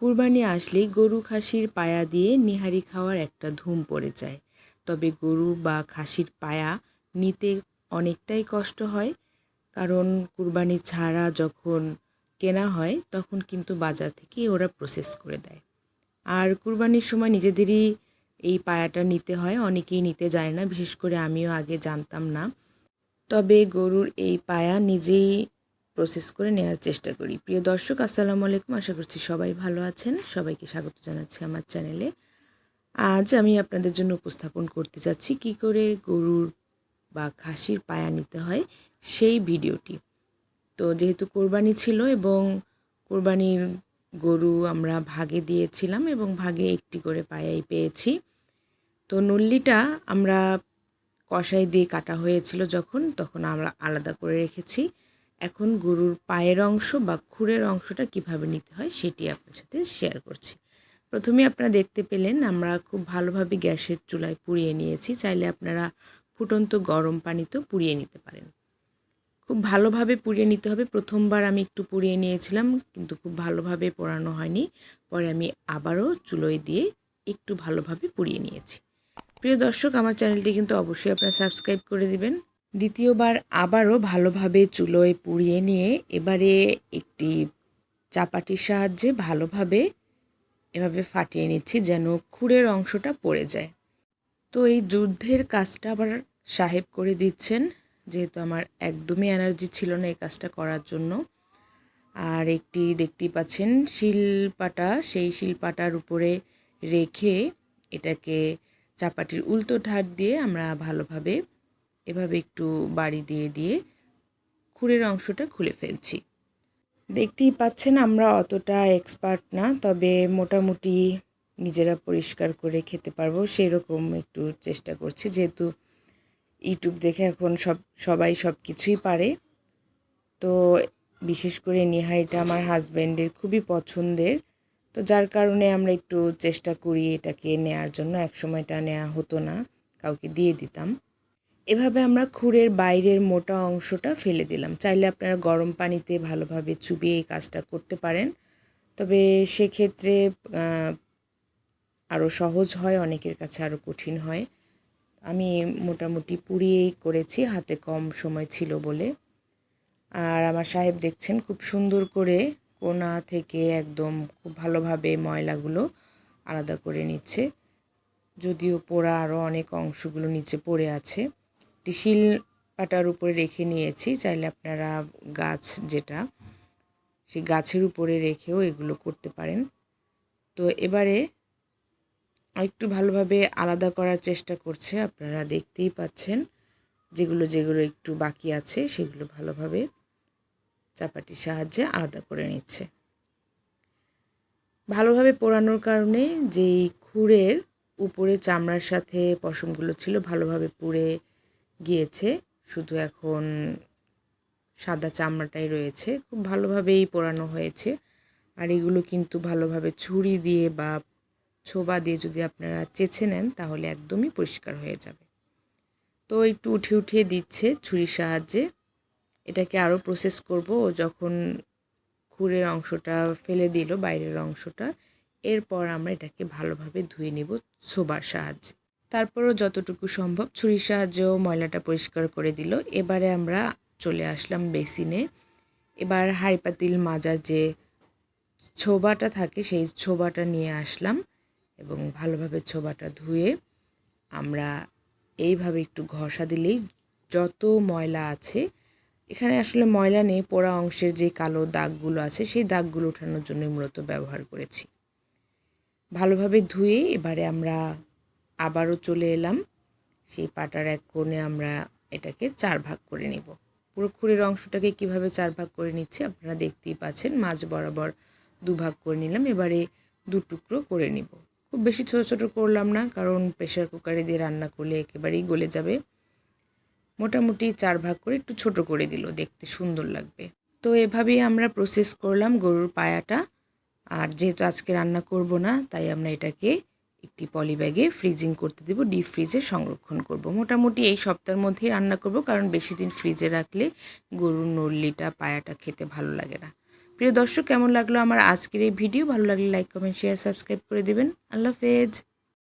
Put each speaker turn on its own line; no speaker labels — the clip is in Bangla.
কুরবানি আসলেই গরু খাসির পায়া দিয়ে নিহারি খাওয়ার একটা ধুম পড়ে যায়। তবে গরু বা খাসির পায়া নিতে অনেকটাই কষ্ট হয়, কারণ কুরবানি ছাড়া যখন কেনা হয়, তখন কিন্তু বাজার থেকে ওরা প্রসেস করে দেয়। আর কুরবানির সময় নিজেদেরই এই পায়াটা নিতে হয়, অনেকেই নিতে যায় না, বিশেষ করে আমিও আগে জানতাম না। তবে গরুর এই পায়া নিজেই প্রসেস করে নেওয়ার চেষ্টা করি। প্রিয় দর্শক, আসসালামু আলাইকুম। আশা করছি সবাই ভালো আছেন। সবাইকে স্বাগত জানাচ্ছি আমার চ্যানেলে। আজ আমি আপনাদের জন্য উপস্থাপন করতে যাচ্ছি কি করে গরুর বা খাসির পায়া নিতে হয় সেই ভিডিওটি। তো যেহেতু কোরবানি ছিল এবং কোরবানির গরু আমরা ভাগে দিয়েছিলাম এবং ভাগে একটি করে পায়াই পেয়েছি, তো নল্লিটা আমরা কষাই দিয়ে কাটা হয়েছিল যখন, তখন আমরা আলাদা করে রেখেছি। এখন গরুর পায়ের অংশ বা খুরের অংশটা কীভাবে নিতে হয় সেটি আপনার সাথে শেয়ার করছি। প্রথমে আপনারা দেখতে পেলেন আমরা খুব ভালোভাবে গ্যাসের চুলায় পুড়িয়ে নিয়েছি, চাইলে আপনারা ফুটন্ত গরম পানিতেও পুড়িয়ে নিতে পারেন। খুব ভালোভাবে পুড়িয়ে নিতে হবে। প্রথমবার আমি একটু পুড়িয়ে নিয়েছিলাম, কিন্তু খুব ভালোভাবে পোড়ানো হয়নি। পরে আমি আবারও চুলোয় দিয়ে একটু ভালোভাবে পুড়িয়ে নিয়েছি। প্রিয় দর্শক, আমার চ্যানেলটি কিন্তু অবশ্যই আপনারা সাবস্ক্রাইব করে দিবেন। দ্বিতীয়বার আবারও ভালোভাবে চুলোয় পুড়িয়ে নিয়ে এবারে একটি চাপাটির সাহায্যে ভালোভাবে এভাবে ফাটিয়ে নিচ্ছি যেন খুরের অংশটা পড়ে যায়। তো এই যুদ্ধের কাজটা আবার সাহেব করে দিচ্ছেন, যেহেতু আমার একদমই এনার্জি ছিল না এই কাজটা করার জন্য। আর একটি দেখতেই পাচ্ছেন, শিলপাটা, সেই শিলপাটার উপরে রেখে এটাকে চাপাটির উল্টো ধার দিয়ে আমরা ভালোভাবে এভাবে একটু বাড়ি দিয়ে দিয়ে খুরের অংশটা খুলে ফেলছি। দেখতেই পাচ্ছেন আমরা অতটা এক্সপার্ট না, তবে মোটামুটি নিজেরা পরিষ্কার করে খেতে পারব, সেরকম একটু চেষ্টা করছি। যেহেতু ইউটিউব দেখে এখন সব, সবাই সব কিছুই পারে, তো বিশেষ করে নিহারিটা আমার হাজব্যান্ডের খুবই পছন্দের, তো যার কারণে আমরা একটু চেষ্টা করি এটাকে নেয়ার জন্য। এক সময়টা নেওয়া হতো না, কাউকে দিয়ে দিতাম। এভাবে আমরা খুরের বাইরের মোটা অংশটা ফেলে দিলাম। চাইলে আপনারা গরম পানিতে ভালোভাবে চুবিয়ে এই কাজটা করতে পারেন। তবে সেক্ষেত্রে আরও সহজ হয়, অনেকের কাছে আরও কঠিন হয়। আমি মোটামুটি পুড়িয়েই করেছি, হাতে কম সময় ছিল বলে। আর আমার সাহেব দেখছেন খুব সুন্দর করে কোনা থেকে একদম খুব ভালোভাবে ময়লাগুলো আলাদা করে নিচ্ছে। যদিও পোড়া আরও অনেক অংশগুলো নিচে পড়ে আছে। একটি শিল পাটার উপরে রেখে নিয়েছি, চাইলে আপনারা গাছ যেটা, সেই গাছের উপরে রেখেও এগুলো করতে পারেন। তো এবারে একটু ভালোভাবে আলাদা করার চেষ্টা করছে, আপনারা দেখতেই পাচ্ছেন। যেগুলো যেগুলো একটু বাকি আছে, সেগুলো ভালোভাবে চাপাটির সাহায্যে আলাদা করে নিচ্ছে। ভালোভাবে পোড়ানোর কারণে যেই খুরের উপরে চামড়ার সাথে পশমগুলো ছিল, ভালোভাবে পুড়ে গিয়েছে। শুধু এখন সাদা চামড়াটাই রয়েছে। খুব ভালোভাবেই পোড়ানো হয়েছে। আর এগুলো কিন্তু ভালোভাবে ছুরি দিয়ে বা ছোবা দিয়ে যদি আপনারা চেছে নেন, তাহলে একদমই পরিষ্কার হয়ে যাবে। তো একটু উঠিয়ে উঠিয়ে দিচ্ছে ছুরির সাহায্যে। এটাকে আরও প্রসেস করব। ও যখন খুরের অংশটা ফেলে দিল, বাইরের অংশটা, এরপর আমরা এটাকে ভালোভাবে ধুয়ে নিব ছোবার সাহায্যে। তারপরও যতটুকু সম্ভব ছুরির সাহায্যেও ময়লাটা পরিষ্কার করে দিল। এবারে আমরা চলে আসলাম বেসিনে। এবার হাঁড়ি পাতিল মাজার যে ছোবাটা থাকে সেই ছোবাটা নিয়ে আসলাম এবং ভালোভাবে ছোবাটা ধুয়ে আমরা এইভাবে একটু ঘষা দিলেই যত ময়লা আছে, এখানে আসলে ময়লা নেই, পোড়া অংশের যে কালো দাগগুলো আছে সেই দাগগুলো ওঠানোর জন্য মূলত ব্যবহার করেছি। ভালোভাবে ধুয়ে এবারে আমরা আবারও চলে এলাম। সেই পাটার এক কোণে আমরা এটাকে চার ভাগ করে নেব। পুরো খুঁড়ের অংশটাকে কীভাবে চার ভাগ করে নিচ্ছে আপনারা দেখতেই পাচ্ছেন মাছ বরাবর দু ভাগ করে নিলাম। এবারে দু টুকরো করে নিব। খুব বেশি ছোটো ছোটো করলাম না, কারণ প্রেশার কুকারে দিয়ে রান্না করলে একেবারেই গলে যাবে। মোটামুটি চার ভাগ করে একটু ছোট করে দিল, দেখতে সুন্দর লাগবে। তো এভাবেই আমরা প্রসেস করলাম গরুর পায়াটা। আর যেহেতু আজকে রান্না করব না, তাই আমরা এটাকে একটি পলি ব্যাগে ফ্রিজিং করতে দেবো ডিপ ফ্রিজে সংরক্ষণ করব। মোটামুটি এই সপ্তাহের মধ্যেই রান্না করব, কারণ বেশি দিন ফ্রিজে রাখলে গরুর নল্লিটা, পায়াটা খেতে ভালো লাগে না। প্রিয় দর্শক, কেমন লাগল আমার আজকের এই ভিডিও ভালো লাগলে লাইক কমেন্ট শেয়ার সাবস্ক্রাইব করে দেবেন। আল্লাহ হাফেজ।